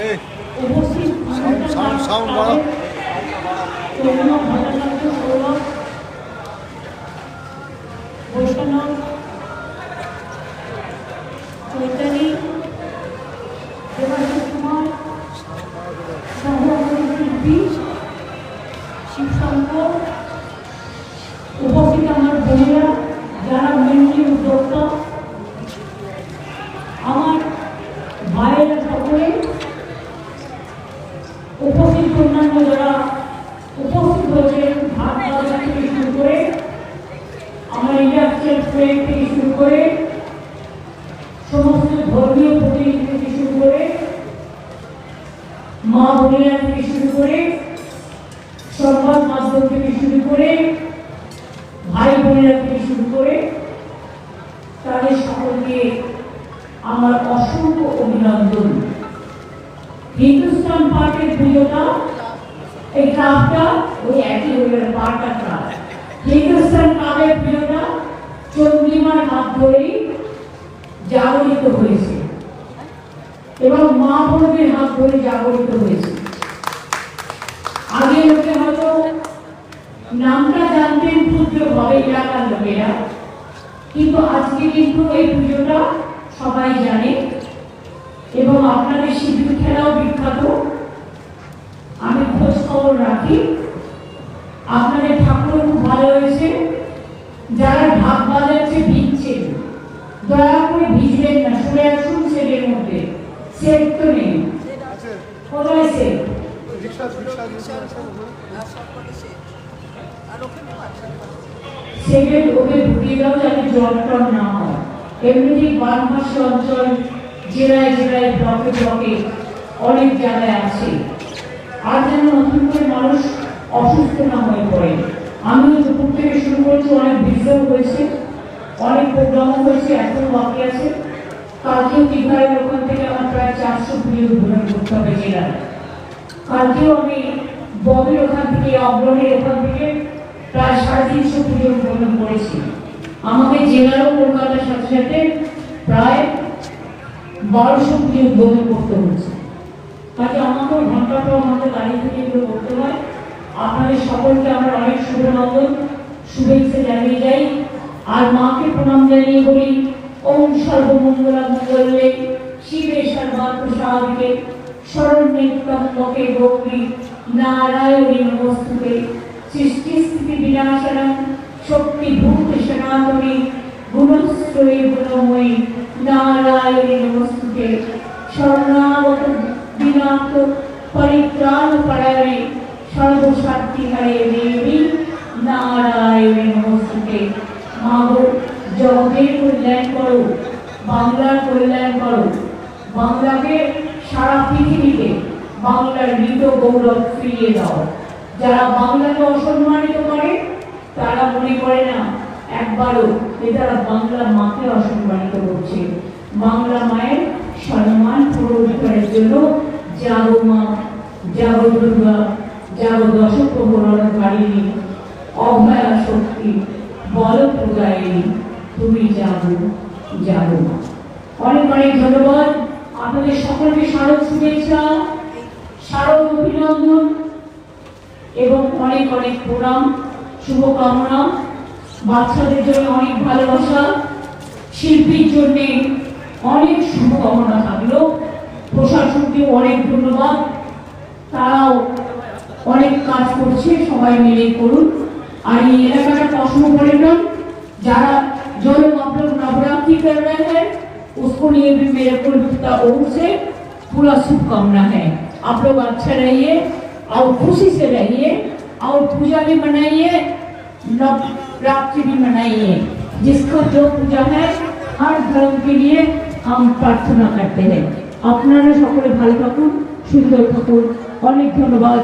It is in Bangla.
Evet. Sound, sound, sound var. Boşanan Twitter শুরু করে, সংবাদ মাধ্যম থেকে শুরু করে, ভাই বোনেরা থেকে শুরু করে, তাদের সকলকে আমার অসংখ্য অভিনন্দন। হিন্দুস্তান পুজোটা, এই ক্লাবটা, ওই একই গেল পার্কটা ক্লাব। হিন্দুস্তান ক্লাবের পুজোটা চন্দ্রিমার হাত ধরেই জাগরিত হয়েছে। এবং মা বোনদের হাত ধরে জাগরিত হয়েছে। নামটা জানতেন ক্ষুদ্রভাবে এলাকার লোকেরা কিন্তু আজকে কিন্তু এই পুজোটা সবাই জানে। এবং আপনাদের শিবির খেলাও বিখ্যাত। আমি খোঁজ খবর রাখি। আপনাদের ঠাকুর খুব ভালো হয়েছে। যারা ঢাক বাজাচ্ছে ভিজছেন দয়া করে ভিজবেন না। সরে আসুন সেটের মধ্যে। সেট তো নেই। কোথায় সেট সেকেন্ড ওকে ঢুকিয়ে দাও যাতে জল না হয়। এমনিতেই বানভাসী অঞ্চল জেলায় জেলায় ব্লকে ব্লকে অনেক জায়গায় আছে। আর যেন নতুন করে মানুষ অসুস্থ না হয়ে পড়ে। আমি দুপুর থেকে শুরু করেছি, অনেক ভিডিও হয়েছে, অনেক প্রোগ্রামও হয়েছে, এখনও বাকি আছে। কালকেও দীঘায় ওখান থেকে আমার প্রায় চারশো ভিডিও উদ্বোধন করতে হবে জেলায়। কালকেও আমি ববের ওখান থেকে, অগ্রণীর ওখান থেকে প্রায় সাড়ে তিনশো পুজো উদ্বোধন করেছি। আমাকে জেলারও কলকাতার সাথে সাথে প্রায় বারোশো পুজো উদ্বোধন করতে হচ্ছে কাজে আমাকেও ঘণ্টা পর আমাদের গাড়ি থেকে এগুলো করতে হয়। আপনাদের সকলকে আমার অনেক শুভনন্দন, শুভেচ্ছা জানিয়ে যাই। আর মাকে প্রণাম জানিয়ে বলি, ওম সর্বমঙ্গলা মঙ্গলে শিবে সর্বাত্ম সাহায্যে শরণ্যে গৌরী নারায়ণী নমস্তুতে সৃষ্টি স্থিতি বিনাশনম শক্তি ভূত সনাতনী গুণশ্রয়ে গুণময়ী নারায়ণী নমস্তুতে শরণাগত বিনাত পরিত্রাণ পরায়ণে সর্বশক্তি হরে দেবী নারায়ণী নমস্তুতে মাগো জগতের কল্যাণ করো, বাংলার কল্যাণ করো, বাংলাকে সারা পৃথিবীতে বাংলার মৃত গৌরব ফিরিয়ে দাও। যারা বাংলাকে অসম্মানিত করে, তারা মনে করে না, একবারও যে তারা বাংলা মাকে অসম্মানিত করছে। বাংলা মায়ের সম্মান পুনরুদ্ধারের জন্য জাগো মা জাগো দুর্গা জাগো দশক প্রহরণকারিণী অভয়া শক্তি বল প্রদায়িনী তুমি জাগো মা অনেক অনেক ধন্যবাদ আপনাদের সকলকে শারদ শুভেচ্ছা শারদ অভিনন্দন এবং অনেক অনেক প্রণাম শুভকামনা বাচ্চাদের জন্য অনেক ভালোবাসা শিল্পীর জন্য অনেক শুভকামনা থাকলো প্রশাসনকে অনেক ধন্যবাদ তারাও অনেক কাজ করছে সবাই মিলে করুন আর এই এলাকাটা কসমোপলিটন যারা जो लोग आप लोग नवरात्रि कर रहे हैं उसको लिए भी मेरे को ओर से पूरा शुभकामना है आप लोग अच्छे रहिए और खुशी से रहिए और पूजा भी मनाइए नवरात्रि भी मनाइए जिसको जो पूजा है हर धर्म के लिए हम प्रार्थना करते हैं আপনারা সকলে ভালো থাকুন সুন্দর থাকুন অনেক ধন্যবাদ